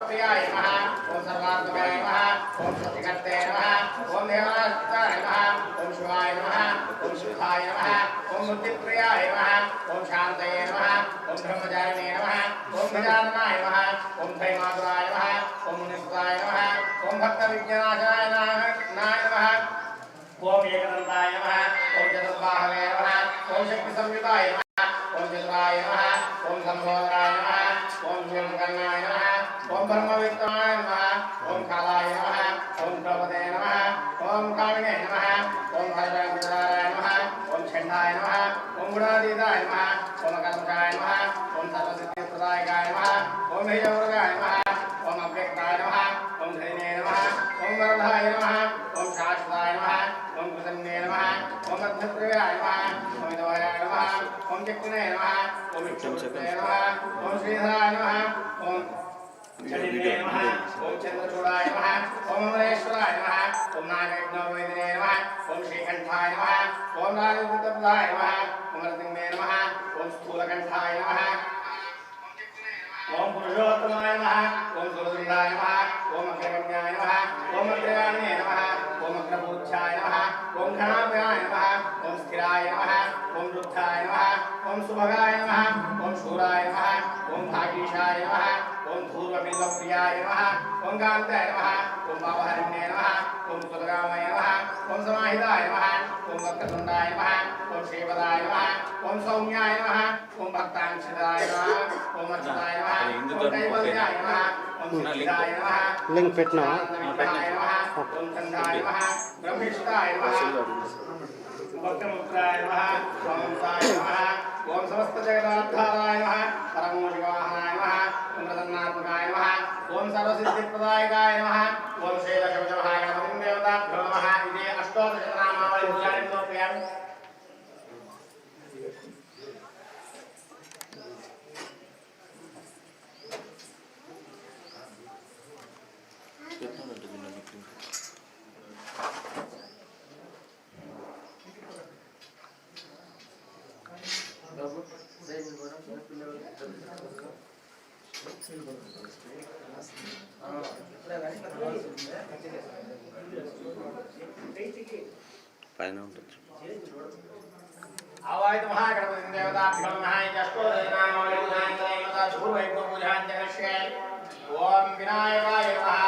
ప్రియాయ నమః ఓం సర్వాత్మకాయ నమః ఓం సత్యకర్తే నమః ఓం దేవనాస్తాయ నమః ఓం శివాయ నమః ఓం శుద్ధాయ నమః ఓం బుద్ధిప్రియాయ నమః ఓం శాంతయే నమః ఓం బ్రహ్మచారిణే నమః ఓం గజాననాయ నమః ఓం ధైమాతురాయ నమః ఓం మునిసుతాయ నమః ఓం భక్త విజ్ఞానాయ నమః ఓం ఏకదంతాయ నమః ఓం చతుర్బాహవే నమః ఓం శక్తి సంయుతాయ నమః ఓం చతురాయ నమః ఓం సంబోధరాయ నమః ఓం శివకర్ణాయ నమః ఓం బ్రహ్మవిత్తాయ నమః ఓం కాలాయ నమః ఓం ద్రౌపదే నమః ఓం కామినే నమః ఓం భద్రాయ నమః ఓం చండాయ నమః ఓం గుణాతీతాయ నమః ఓం కల్మషాయ నమః ఓం సర్వసిద్ధిప్రదాయకాయ నమః ఓం హేజవృగాయ నమః ఓం అవ్యక్తాయ నమః ఓం ధైనే నమః ఓం వరదాయ నమః ఓం శాశ్వతాయ నమః ఓం కృతజ్ఞే నమః ఓం మధ్యప్రయాయ నమః ఓం ఇదవాయ నమః ఓం చక్రినే నమః ఓం విష్ణుపతే నమః ఓం శ్రీధరాయ నమః ఓం చండినే నమః ఓం చంద్రచూడాయ నమః ఓం అమరేశ్వరాయ నమః ఓం నాగయజ్ఞోపవేదినే నమః ఓం శ్రీకంఠాయ నమః ఓం నాగవృతప్రదాయ నమః ఓం నరసింహే నమః ఓం స్థూలకంఠాయ నమః ఓం పురుషోత్తమాయ నమః ఓం సురదుండాయ నమః ఓం అగ్రగణ్యాయ నమః ఓం అగ్రగామినే నమః ఓం అగ్రపూజ్యాయ నమః ఓం ఘనాభ్యాయ నమః ఓం స్థిరాయ నమః ఓం వృద్ధాయ నమః ఓం సుభగాయ నమః ఓం శూరాయ నమః ఓం భాగీషాయ నమః ఓం పూర్వబిల్వప్రియాయ నమః ఓం కాంతాయ నమః ఓం భావహరిణ్యే నమః ఓం కులగామయ నమః ఓం సమాహితాయ నమః ఓం వక్రతుండాయ నమః ఓం శ్రీపదాయ నమః ఓం సౌమ్యాయ నమః ఓం భక్తాంశిదాయ నమః ఓం అచ్యుతాయ నమః ఓం కైవల్యాయ నమః ఓం సిద్ధిదాయ నమః లింక్ పెట్టినా శాంతమిత్రాయ నమః ఓం చందాయ నమః బ్రహ్మిష్టాయ నమః భక్తముద్రాయ నమః ఓం సాయ నమః ఓం సమస్త జగదాధారాయ నమః పరమోషివాహనాయ నమః నమ ఓం సర్వసిద్ధిప్రదాయకాయ నమ ఓం శైలశవజమహాయ గణపతిం దేవతాభ్యో పూజాన్ని సమర్పయామి పైన ఉంటుంది ఆవాహిత మహాగణపతిం దేవతాభ్యో నమః ఇది అష్టోదశనామావళి పూజాన్ని దేవతా శుభవైభవ పైన ఉంటుంది. ఓం వినాయకాయ నమః.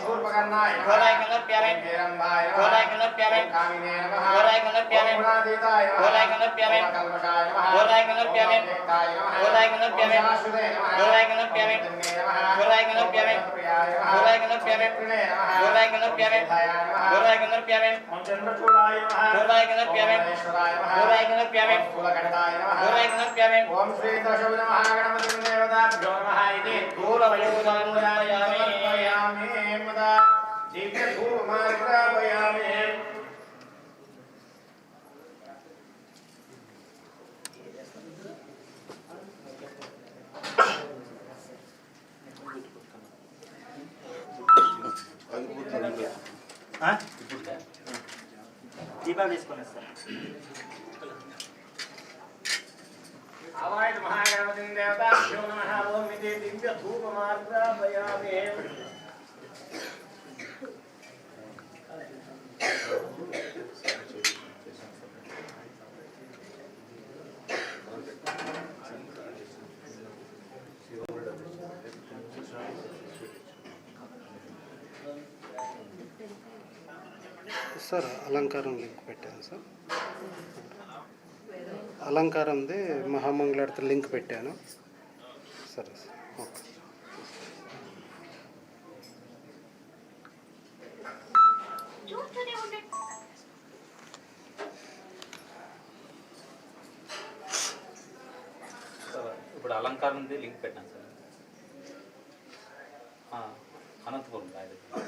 सूर पकड़ना है घोराय कलर प्यारे हेरंबाय नमः घोराय कलर प्यारे कामिने नमः घोराय कलर प्यारे गुणादेताय नमः घोराय कलर प्यारे कल्पकाय नमः घोराय कलर प्यारे देताय नमः घोराय कलर प्यारे वासुदेव नमः घोराय कलर प्यारे घोराय कलर प्यारे घोराय कलर प्यारे प्रिणे नमः घोराय कलर प्यारे घोराय कलर प्यारे चंद्रचूड़ाय नमः घोराय कलर प्यारे घोराय कलर प्यारे फूलकंठाय नमः घोराय कलर प्यारे ओम श्री दशवनमः गणपतिं देवताभ्यो नमः इति धूलवयुदानुदायामि దివ్య ధూమార్పయామి దీపాలు తీసుకొని వస్తారు అవాయిత మహాగణపతి దేవతాభ్యో నమః ఓం ఇది దివ్య ధూపమార్పయామి సార్ అలంకారం లింక్ పెట్టాను సార్. అలంకారంది మహామంగళార్తి లింక్ పెట్టాను సరే సార్ ఓకే చూస్తూనే ఉండండి సార్ ఇప్పుడు అలంకారం ఉంది లింక్ పెట్టాను సార్ అనంతపురం రాయదుర్గం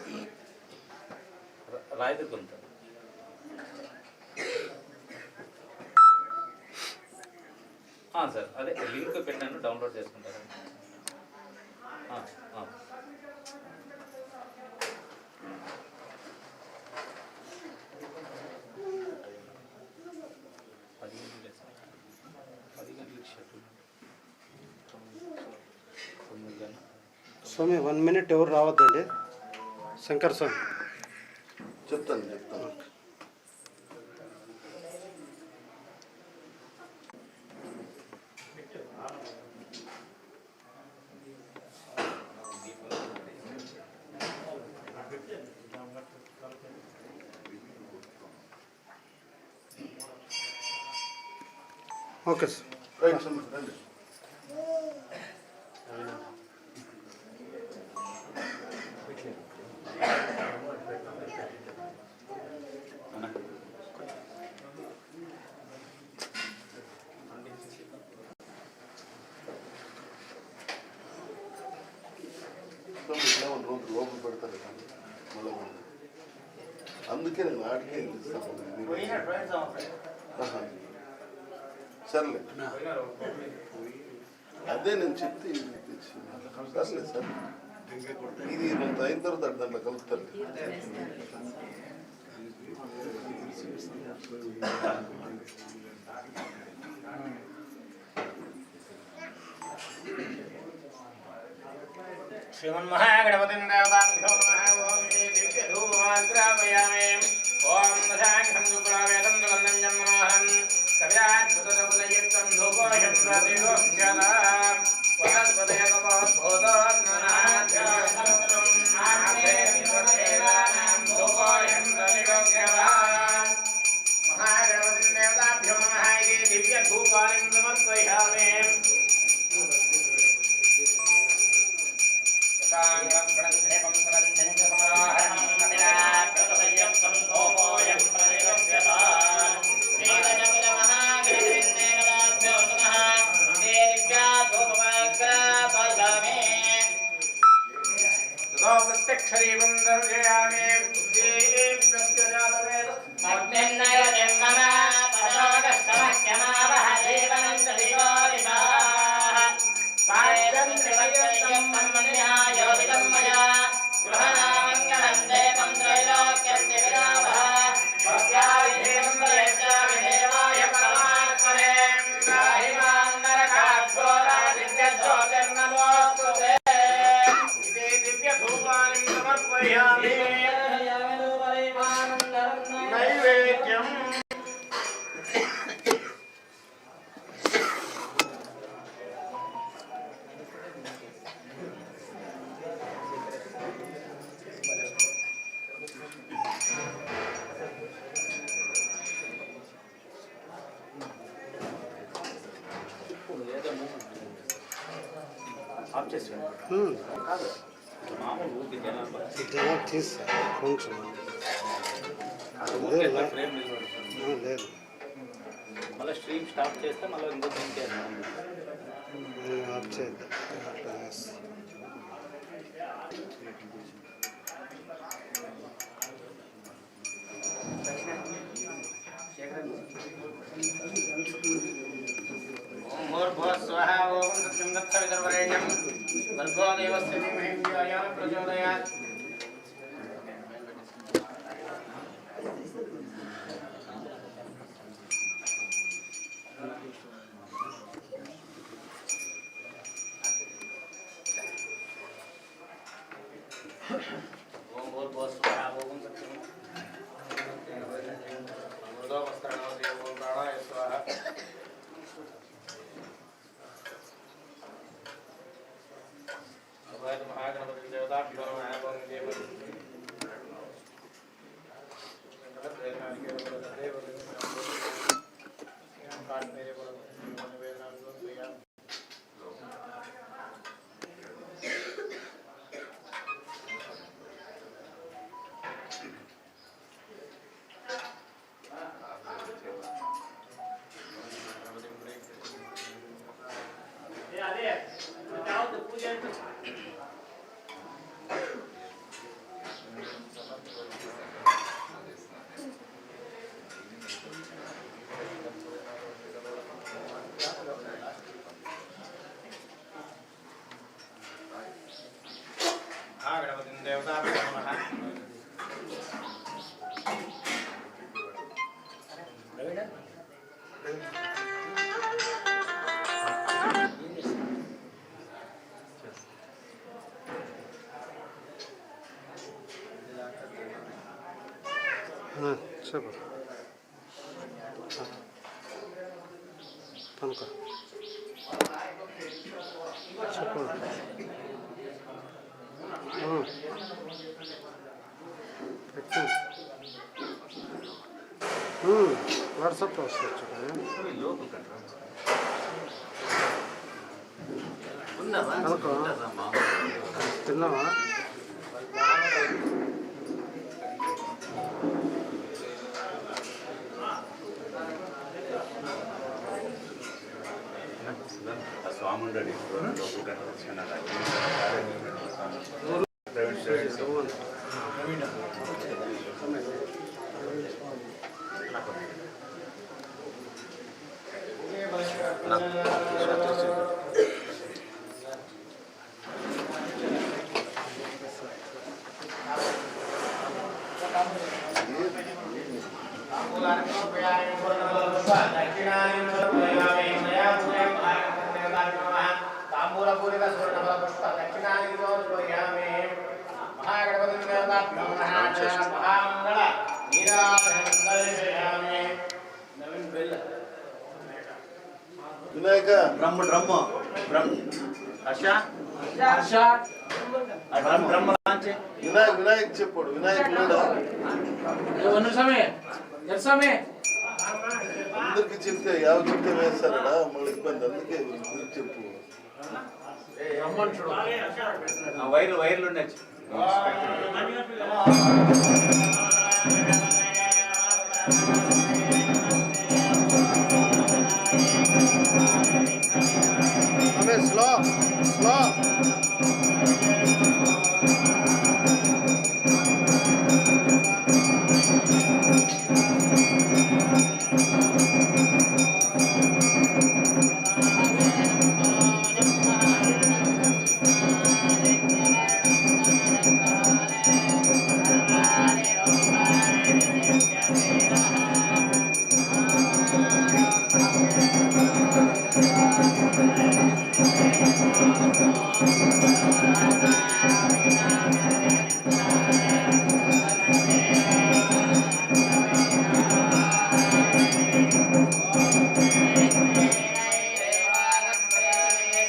రా- రాయదుర్గం సార్ ఆ, సార్ అదే లింక్ పెట్టాను డౌన్లోడ్ చేసుకుంటారా ఆ, ఆ. పది గంటలే సార్ పది గంటలకు షెడ్యూల్ తొమ్మిది గంటలు స్వామి వన్ మినిట్ ఎవరు రావద్దండి? శంకర్ స్వామి. చెప్తాను చెప్తాను ఓకే సార్ రైట్ సార్ రండి ఇట్లా రోజు లోపల పెడతారు మళ్ళీ అందుకే నేను ఆడికే ఇస్తాను మీరు- ఆహా. సర్లే అదే నేను చెప్తే ఇది తెచ్చి సర్లే సార్ ఇది కొంత అయిన తర్వాత దాంట్లో కలుపుతారు श्रीमन्महागणपतिं देवताभ्यो नमः ॐ श्री दिव्यधूमाग्रापयामि ॐ दशाङ्खं शुक्लावेदं सुगन्धं च मनोहरं कव्याद्भुतदबुदयुक्तं धूपोऽयं प्रतिगोह्यता महागणपतिं 네, 굉장히 하나 제발 반가 제발 응 백분 응 왓썹 봤어 저거. 끝나와 끝나와 ఉండడు తాంబూలపూరిత వినాయక బ్రహ్మ బ్రహ్మ బ్రహ్మ హర్ష హర్ష బ్రహ్మ బ్రహ్మ లాంచే వినాయక్ వినాయక్ చెప్పాడు వినాయక్ లేడా అందరికి చెప్తే యావ చెప్తే వేస్తారడా మళ్ళీ ఇబ్బంది అందుకే చెప్పు వైర్లు వైర్లు ఉండొచ్చు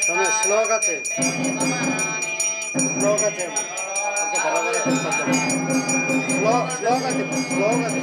તમે શ્લોક છે શ્લોક છે ઓકે બરાબર શ્લોક શ્લોક છે શ્લોક છે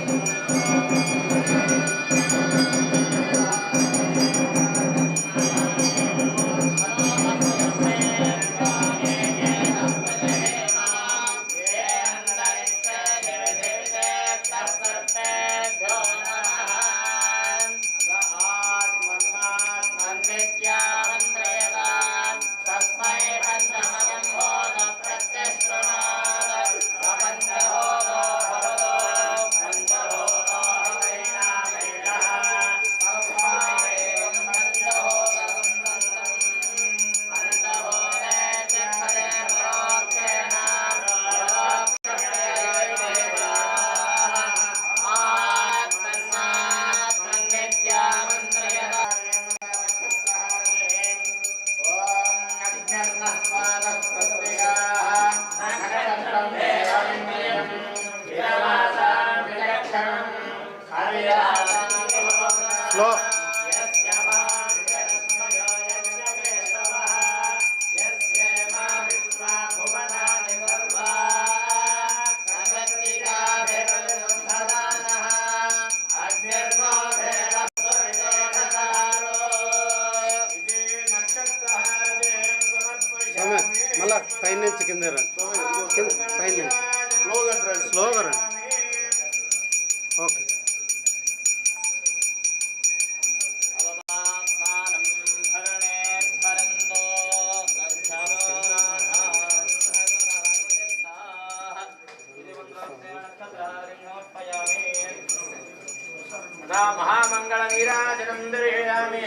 మహామంగళ నీరాజనం దర్శయామి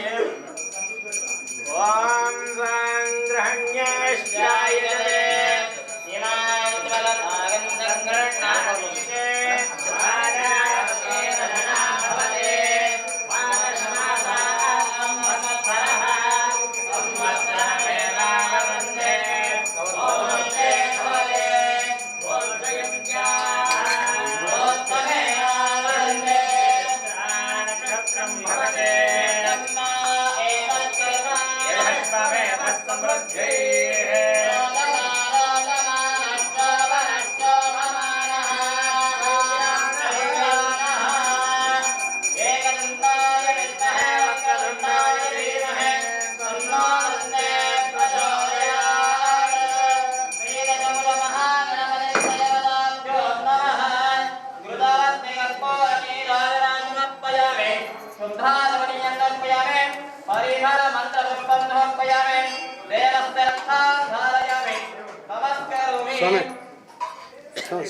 ఓం సంగ్రహణ్యేష్యాయతే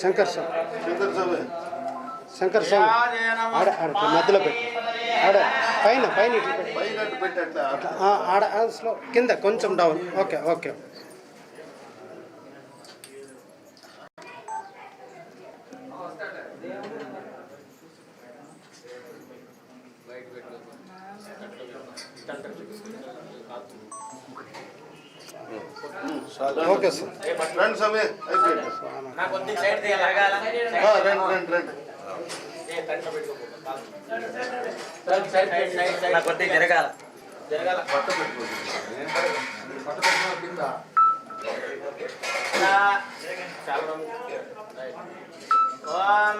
శంకర్ స్వామి శంకర్ స్వామి ఆడ ఆడ మధ్యలో పెట్టు. ఆడ పైన పైన ఇట్లా పెట్టు. ఆడ స్లో కింద కొంచెం down okay okay. Okay sir. రండి ఆ, రండి రండి రండి. జరగాల. జరగాల. ఓం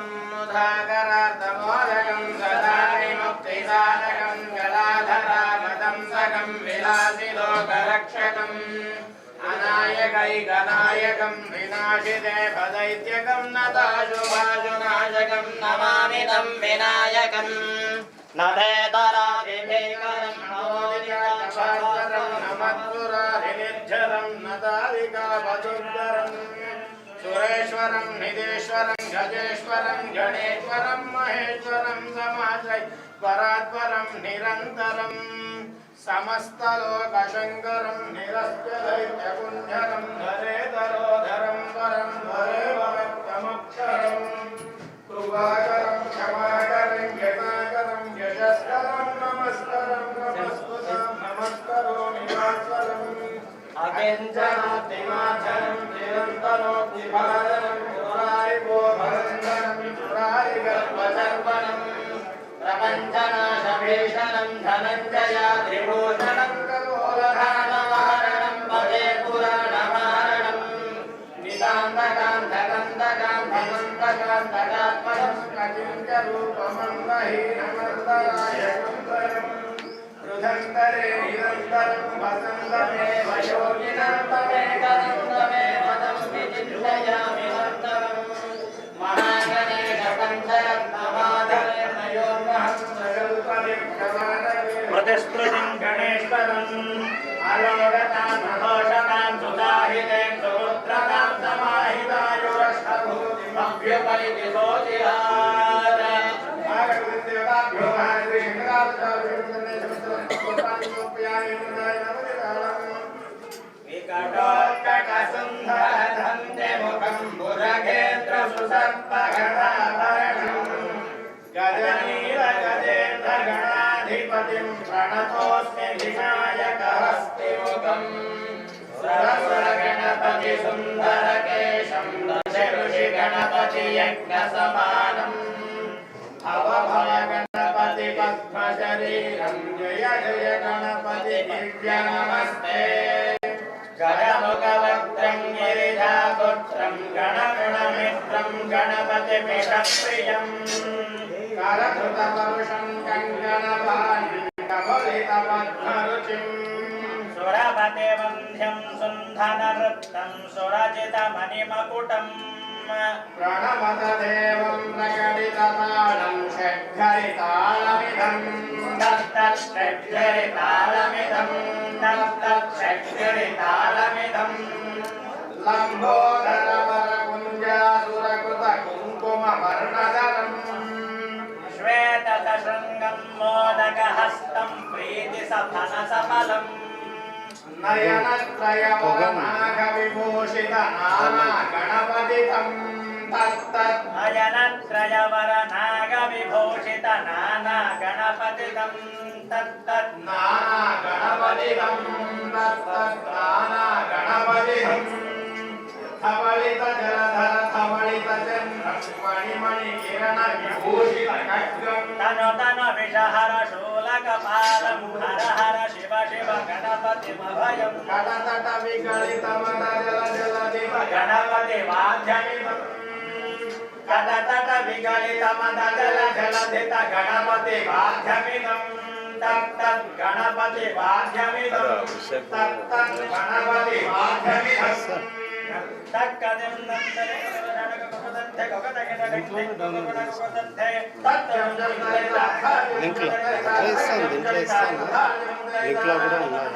ముక్తిసాధకం జలాధరామదంసకం విలాసిలోకరక్షకం. అనాయకైకనాయకం వినాశితే పదైత్యకం నతాశుభాశునాశకం నమామి తం వినాయకం నదేతరాదిభీకరం నమోదికరం నమత్సురాధినిర్జరం నదాదికాపదుర్ధరం సురేశ్వరం నిధేశ్వరం గజేశ్వరం గణేశ్వరం మహేశ్వరం సమాశ్రై పరాత్పరం నిరంతరం సమస్తలోకశంకరం నిరస్యదైత్యపుంజరం ధరేతరోధరం పరం ధరే భవత్తమక్షరం కృపాకరం క్షమాకరం యథాకరం యశస్కరం నమస్కరం నమస్కరం నమస్కరోమి భాస్కరం అకించనాతిమాచరం నిరంతరోక్తిభారరం రూపమందహీనమందరాయకం హృదంతరే మురగేంద్ర సుసర్పగణాభరణం గజనీల గజేంద్ర గణాధిపతిం ప్రణతోస్మి వినాయకహస్తిముఖం సరస్వర గణపతి సుందర కేశం దశ ఋషి గణపతి యజ్ఞ సమానం అవభయ గణపతి పద్మశరీరం జయ జయ గణపతి దివ్య నమస్తే గణముఖవక్త్రం గిరిజాపుత్రం గణగుణమిత్రం గణపతి ప్రియం కరకృతపరుషం కంకణపాణి కమలిత పద్మరుచిం సురపతి వంధ్యం సుంధనవృత్తం సురజితమణిమకుటం. ప్రణమతదేవం ప్రకటితతాళం షడ్ఘరితాళమిదం దత్తషడ్ఘరితాళమిదం దత్తషడ్ఘరితాళమిదం లంబోదరవరకుంజాసురకృత కుంకుమ వర్ణధరం శ్వేతశృంగం మోదకహస్తం ప్రీతి సఫన సఫలం నయనత్రయవరనాగవిభూషిత నానా గణపతితం తత్తత్ నయనత్రయవర నాగవిభూషిత నానా గణపతితం తత్తత్ నానా గణపతితం తత్తత్ నానా గణపతితం ధవళిత జలధర ధవళిత చంద్రం మణిమణి కిరణ విభూషిత ఖడ్గం తను తను విషహర శూలకపాలం హర హర శివ శివ గణపతిమభయం కటతట విగళిత మద జల జలధిప గణపతి వాద్యమిదం కటతట విగళిత మద జల జలధిత గణపతి వాద్యమిదం తత్తత్ గణపతి తత్తత్ గణపతి వాద్యమిదం తక్కదిం నందరే దీంట్లో ఇస్తాను లింక్లో కూడా ఉన్నాయి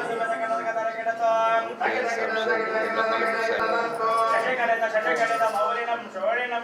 శశకలిత శశకలిత మౌలినం శోళినం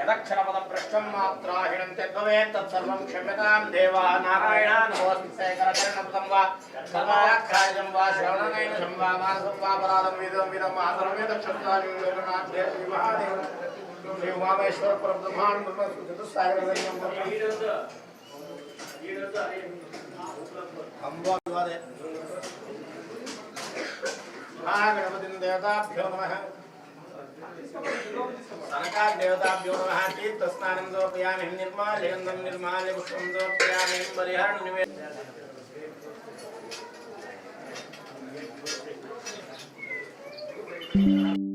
యదక్షరపదం పృష్టం మాత్రాహిణం తద్భవేత్ తత్సర్వం క్షమ్యతాం దేవా నారాయణ నమోస్తే కరకరణపదం వా సర్వాఖ్యాయం వా శ్రవణనైనం వా మానసం వా పరాదం వేదం విదం ఆదరం వేద క్షత్రాన్ని లోకనాథే శ్రీ మహాదేవ శ్రీ ఉమామేశ్వర పరబ్రహ్మాండ బ్రహ్మ చతుస్సాగర అంబా వివాదే మహాగణపతిం దేవతాభ్యో నమః సనకాదేవతాభ్యో నమః తీర్థస్నానం సమర్పయామి నిర్మాల్యగంధం నిర్మాల్య పుష్పం సమర్పయామి పరిహరణ నివే జై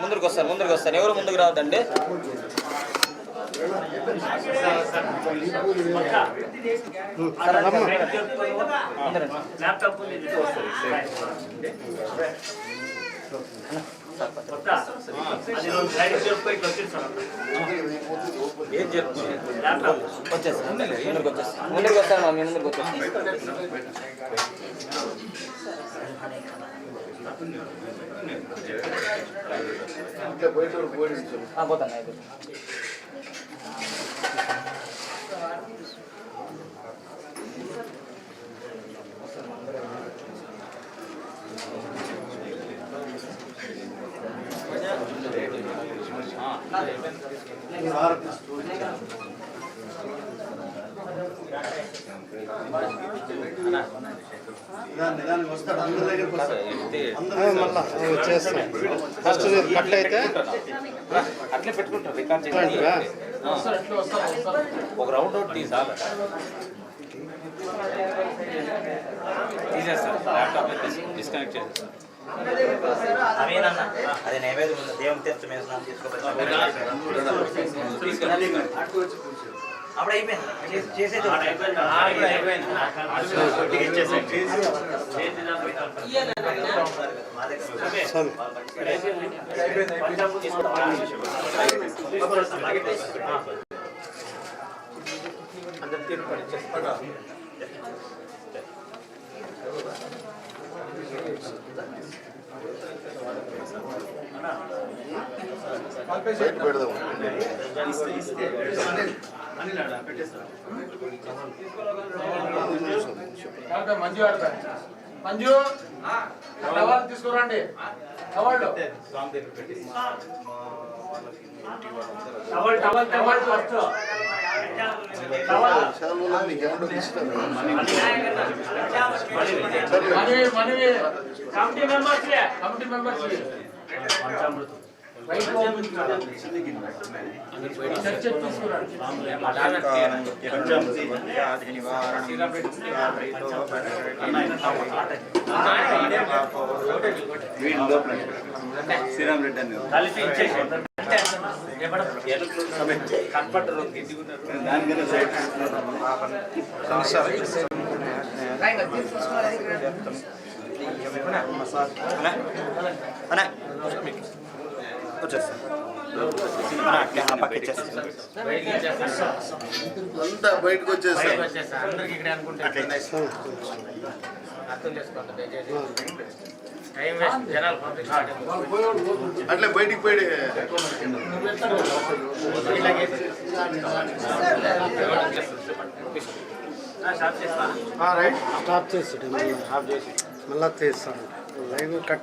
ముందుకు వస్తారు ముందుకు వస్తారు. ఎవరు ముందుకు రావద్దండి? వచ్చేస్తాను ఏం ముందుకు వచ్చేస్తారు ముందుకు వస్తారు మా మీ ముందుకు పోయించారు ఆ, పోతాను అయిపోయింది నిదానం ఫస్ట్ కట్ అయితే అట్లే పెట్టుకుంటారు రికార్డ్ ఇట్లాంటివా? ఒక రౌండ్ అవుట్ తీసాలి తీసేస్తారు ల్యాప్టాప్ డిస్కనెక్ట్ చేసేస్తారు. అవేనన్నా అది నైవేద్యం దేవుని తీర్థం తీసుకోవచ్చు అప్పుడు అయిపోయింది చేసి- చేసేది దగ్గర స్వామి బయట పెడదాం మంజు మంజు టవాల్ తీసుకురండి. టవాళ్ళు. Towel towel towel first. మనవి మనవి కమిటీ మెంబర్స్ కమిటీ మెంబర్స్ లోపల శ్రీరామ్ రెడ్డి అని కలిపి ఇచ్చేసి కనపడరు అంతా బయటకు వచ్చేస్తాను అందరికి ఇక్కడ అనుకుంటే అర్థం చేసుకోండి దయచేసి టైం వేస్ట్ జనాలు పబ్లిక్ అట్లే బయటికి పోయి స్టాప్ చేసి. మళ్ళీ తీస్తాను లైవ్ కట్